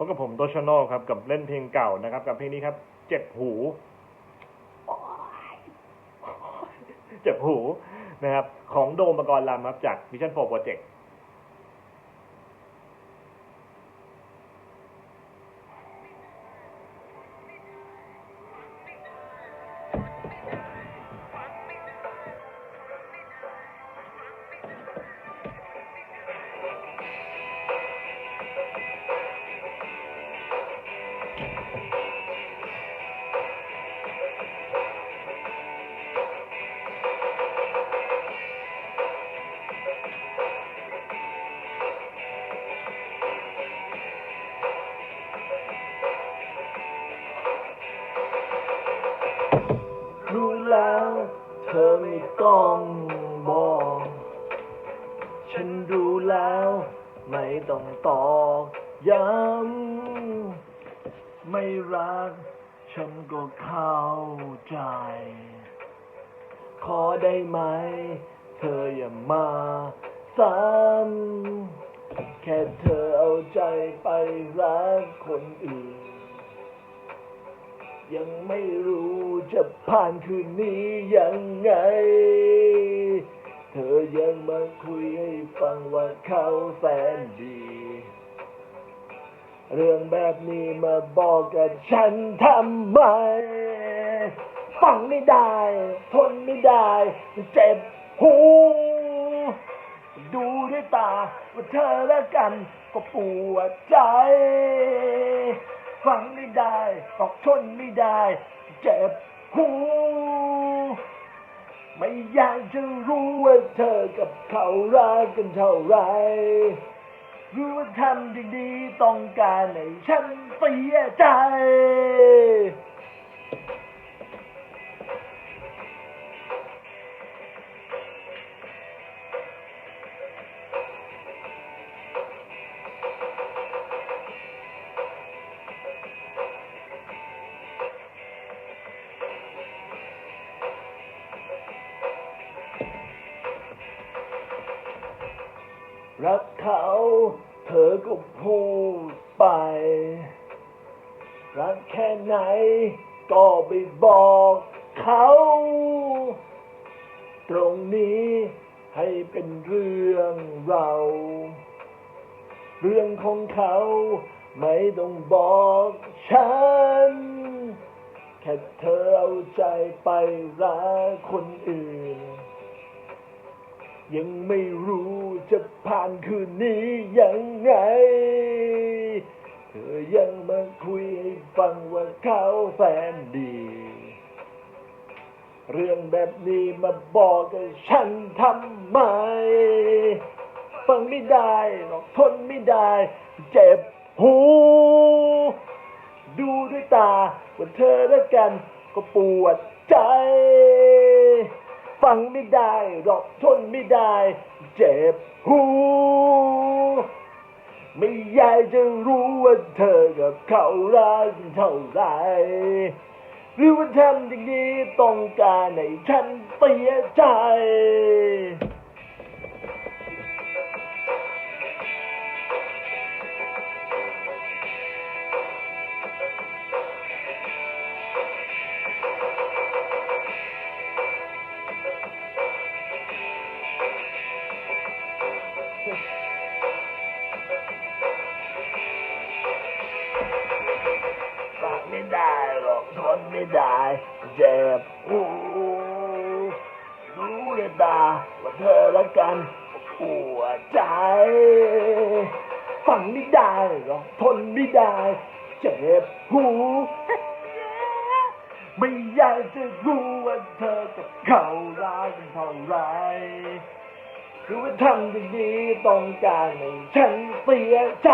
พบกับผมโตชโนครับกับเล่นเพลงเก่านะครับ กับเพลงนี้ครับ เจ็บหู เจ็บหูนะครับ ของโดมปกรณ์ลำครับจาก Vision 4 Project รู้ เธอไม่ต้องบอก ฉันรู้แล้วไม่ต้องตอกย้ำไม่รัก ฉันก็เข้าใจ ขอได้ไหม เธออย่ามาซ้ำแค่เธอเอาใจไปรักคนอื่น ยังไม่รู้ จะผ่านคืนนี้ยังไง เธอยังมาคุยให้ฟังว่าเขาแสนดี เรื่องแบบนี้มาบอกกับฉันทำไม ฟังไม่ได้ ทนไม่ได้ เจ็บหูดูด้วยตาว่าเธอและกันก็ปวดใจ ฟังไม่ได้ตอกทนไม่ได้ เจ็บหู ไม่อยากจะรู้ว่าเธอกับเขารักกันเท่าไรหรือว่าทำดีๆต้องการให้ฉันเสียใจ รักเขา เธอก็พูดไป รักแค่ไหน ก็ไปบอกเขา ตรงนี้ให้เป็นเรื่องเรา เรื่องของเขา ไม่ต้องบอกฉัน แค่เธอเอาใจไปรักคนอื่น ยังไม่รู้ จะผ่านคืนนี้ยังไง เธอยังมาคุยให้ฟังว่าเขาแฟนดี เรื่องแบบนี้มาบอกกับฉันทำไม ฟังไม่ได้หรอกทนไม่ได้ เจ็บหู ดูด้วยตาว่าเธอและกันก็ปวดใจ ฟังไม่ได้หรอกทนไม่ได้ เจ็บหูไม่อยากจะรู้ว่าเธอกับเขารักเท่าไหรหรือว่าทำอย่างนี้ต้องการให้ฉันเสียใจ ไม่ได้เจ็บหูรู้เลยตาว่าเธอละกันปวดใจฟังไม่ได้หรอกทนไม่ได้ เจ็บหูไม่อยากจะรู้ว่าเธอกับเขารักกันเท่าไรคือว่าทำอย่างนี้ต้องการให้ฉันเสียใจ